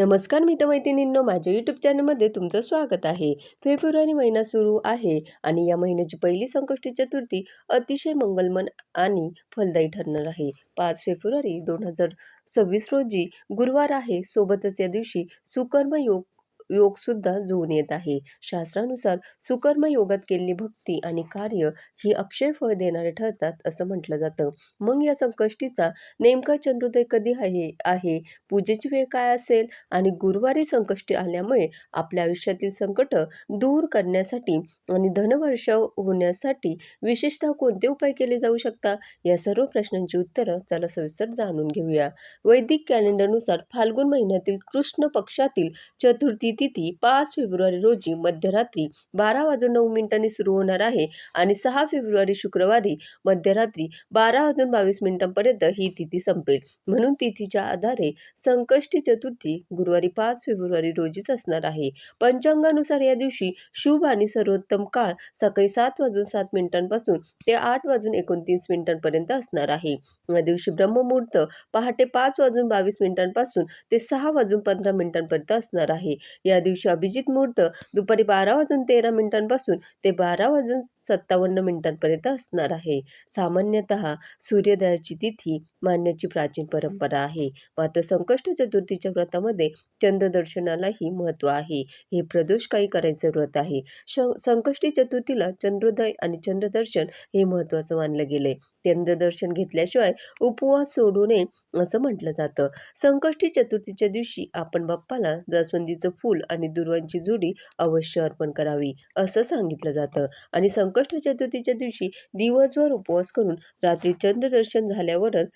नमस्कार मित्रमैत्रिणींनो माझ्या यूट्यूब चॅनलमध्ये तुमचं स्वागत आहे. फेब्रुवारी महिना सुरू आहे आणि या महिन्याची पहिली संकष्टी चतुर्थी अतिशय मंगलमन आणि फलदायी ठरणार आहे. पाच फेब्रुवारी दोन हजार सव्वीस रोजी गुरुवार आहे. सोबतच या दिवशी सुकर्म योगसुद्धा जुळून येत आहे. शास्त्रानुसार सुकर्म योगात केलेली भक्ती आणि कार्य ही अक्षय फळ देणारे ठरतात असं म्हटलं जातं. मग या संकष्टीचा नेमका चंद्रोदय कधी आहे आहे? पूजेची वेळ काय असेल? आणि गुरुवारी संकष्टी आल्यामुळे आपल्या आयुष्यातील संकट दूर करण्यासाठी आणि धनवर्षाव होण्यासाठी विशेषतः कोणते उपाय केले जाऊ शकतात? या सर्व प्रश्नांची उत्तरं चला सविस्तर जाणून घेऊया. वैदिक कॅलेंडरनुसार फाल्गुन महिन्यातील कृष्ण पक्षातील चतुर्थी तिथी पाच फेब्रुवारी रोजी मध्यरात्री बारा वाजून नऊ मिनिटांनी सुरू होणार आहे आणि सहा फेब्रुवारी शुक्रवारी मध्यरात्री बारा वाजून बावीस मिनिटांपर्यंत ही तिथी संपेल. म्हणून तिथीच्या आधारे संकष्टी चतुर्थी गुरुवारी पाच फेब्रुवारी रोजीच असणार आहे. पंचांगानुसार या दिवशी शुभ आणि सर्वोत्तम काळ सकाळी सात वाजून सात मिनिटांपासून ते आठ वाजून एकोणतीस मिनिटांपर्यंत असणार आहे. या दिवशी ब्रह्ममुहूर्त पहाटे पाच वाजून बावीस मिनिटांपासून ते सहा वाजून पंधरा मिनिटांपर्यंत असणार आहे. या दिवशी अभिजित मुहूर्त दुपारी बारा वाजून तेरा मिनिटांपासून ते बारा वाजून सत्तावन्न मिनिटांपर्यंत असणार आहे. सामान्यतः सूर्योदयाची तिथी मानण्याची प्राचीन परंपरा आहे. मात्र संकष्ट चतुर्थीच्या व्रतामध्ये चंद्रदर्शनालाही महत्त्व आहे. हे प्रदोषकाळी करायचे व्रत आहे. श संकष्टी चतुर्थीला चंद्रोदय आणि चंद्रदर्शन हे महत्त्वाचं मानलं गेले चंद्रदर्शन घेतल्याशिवाय उपवास सोडू नये असं म्हटलं जातं. संकष्टी चतुर्थीच्या दिवशी आपण बाप्पाला जास्वंदीचं फूल आणि दुर्वांची जुडी अवश्य अर्पण करावी असं सांगितलं जातं. आणि संकष्ट चतुर्थीच्या दिवशी दिवसभर उपवास करून रात्री चंद्रदर्शन झाल्यावरच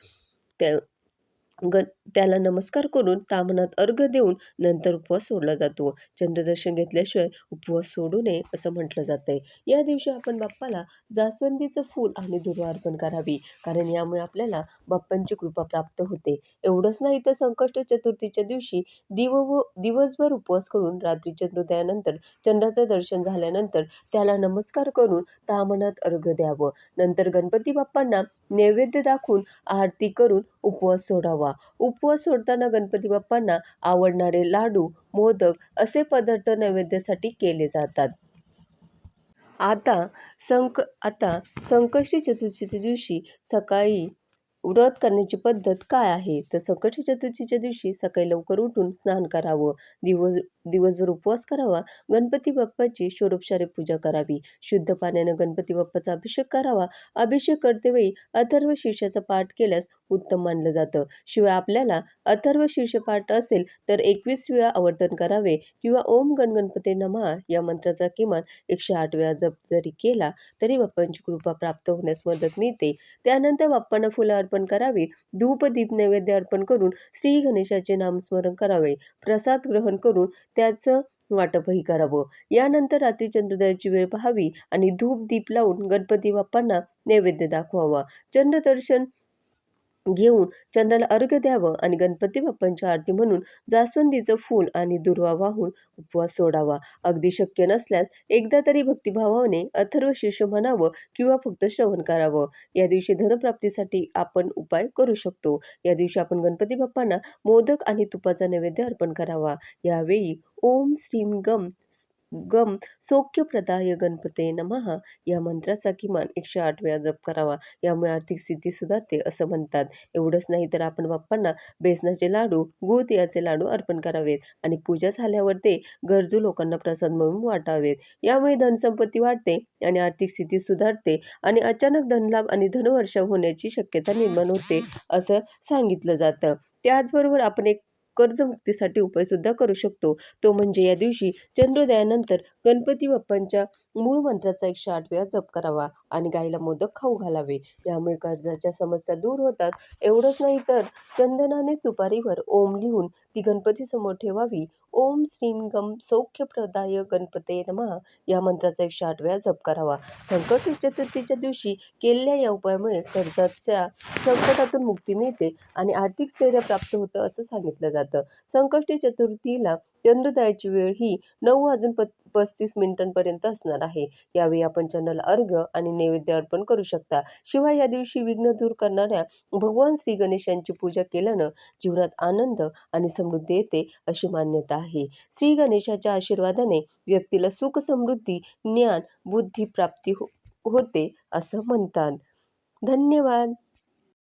good. त्याला नमस्कार करून तामनात अर्घ देऊन नंतर उपवास सोडला जातो. चंद्रदर्शन घेतल्याशिवाय उपवास सोडू नये असं म्हटलं जातंय. या दिवशी आपण बाप्पाला जास्वंदीचं फूल आणि दुर्वा अर्पण करावी कारण यामुळे आपल्याला बाप्पांची कृपा प्राप्त होते. एवढंच नाही तर संकष्ट चतुर्थीच्या दिवशी दिव व दिवसभर उपवास करून रात्री चंद्रोदयानंतर चंद्राचं दर्शन झाल्यानंतर त्याला नमस्कार करून तामनात अर्घ द्यावं. नंतर गणपती बाप्पांना नैवेद्य दाखवून आरती करून उपवास सोडावा. उपवास सोडताना गणपती बाप्पांना आवडणारे लाडू मोदक असे पदार्थ नैवेद्यासाठी केले जातात. आता संक आता संकष्टी चतुर्थीच्या दिवशी सकाळी व्रत करण्याची पद्धत काय आहे? तर संकष्टी चतुर्थीच्या दिवशी सकाळी लवकर उठून स्नान करावं दिवस दिवसभर उपवास करावा गणपती बाप्पाची षोडोपचारे पूजा करावी शुद्ध पाण्यानं गणपती बाप्पाचा अभिषेक करावा. अभिषेक करतेवेळी अथर्व शीर्षाचा पाठ केल्यास उत्तम मानलं जातं. शिवाय आपल्याला अथर्व शीर्षपाठ असेल तर एकवीस वेळा आवर्तन करावे किंवा ओम गणगणपते नमः या मंत्राचा किमान एकशे आठ वेळा जप जरी केला तरी बाप्पांची कृपा प्राप्त होण्यास मदत मिळते. त्यानंतर बाप्पांना फुलं अर्पण करावी धूप दीप नैवेद्य अर्पण करून श्री गणेशाचे नामस्मरण करावे. प्रसाद ग्रहण करून त्याचं वाटपही करावं. यानंतर रात्री चंद्रोदयाची वेळ पाहावी आणि धूप दीप लावून गणपती बाप्पांना नैवेद्य दाखवावा. चंद्रदर्शन घेऊन चंद्राला अर्घ्य द्यावं आणि गणपती बाप्पांच्या आरती म्हणून जास्वंदीचं फूल आणि दुर्वा वाहून उपवास सोडावा. अगदी शक्य नसल्यास एकदा तरी भक्तिभावाने अथर्व शीर्ष म्हणावं किंवा फक्त श्रवण करावं. या दिवशी धनप्राप्तीसाठी आपण उपाय करू शकतो. या दिवशी आपण गणपती बाप्पांना मोदक आणि तुपाचा नैवेद्य अर्पण करावा. यावेळी ओम श्रीम गम गम सौख्यप्रदाय गणपते नमः. या मंत्राचा किमान एकशे आठ वेळा जप करावा. यामुळे आर्थिक स्थिती सुधारते असं म्हणतात. एवढंच नाही तर आपण बाप्पांना बेसनाचे लाडू गुळ तिळाचे लाडू अर्पण करावेत आणि पूजा झाल्यावर ते गरजू लोकांना प्रसाद म्हणून वाटावेत. यामुळे धनसंपत्ती वाढते आणि आर्थिक स्थिती सुधारते आणि अचानक धनलाभ आणि धनवर्षाव होण्याची शक्यता निर्माण होते असं सांगितलं जातं. त्याचबरोबर आपण एक कर्जमुक्तीसाठी उपायसुद्धा करू शकतो. तो म्हणजे या दिवशी चंद्रोदयानंतर गणपती बाप्पांच्या मूळ मंत्राचा एकशे आठ वेळा जप करावा आणि गाईला मोदक खाऊ घालावे. यामुळे कर्जाच्या समस्या दूर होतात. एवढंच नाही तर चंदनाने सुपारीवर ओम लिहून ती गणपतीसमोर ठेवावी. ओम श्रीम गम सौख्यप्रदाय गणपते नमः. या मंत्राचा एकशे आठ वेळा जप करावा. संकट चतुर्थीच्या दिवशी केलेल्या या उपायामुळे कर्जाच्या संकटातून मुक्ती मिळते आणि आर्थिक स्थैर्य प्राप्त होतं असं सांगितलं जातं. जातं संकष्टी चतुर्थीला चंद्रोदयाची वेळ ही नऊ वाजून प पस्तीस मिनिटांपर्यंत असणार आहे. यावेळी आपण चंद्राला अर्घ्य आणि नैवेद्य अर्पण करू शकता. शिवाय या दिवशी विघ्न दूर करणाऱ्या भगवान श्री गणेशांची पूजा केल्यानं जीवनात आनंद आणि समृद्धी येते अशी मान्यता आहे. श्री गणेशाच्या आशीर्वादाने व्यक्तीला सुख समृद्धी ज्ञान बुद्धी प्राप्ती हो होते असं म्हणतात. धन्यवाद.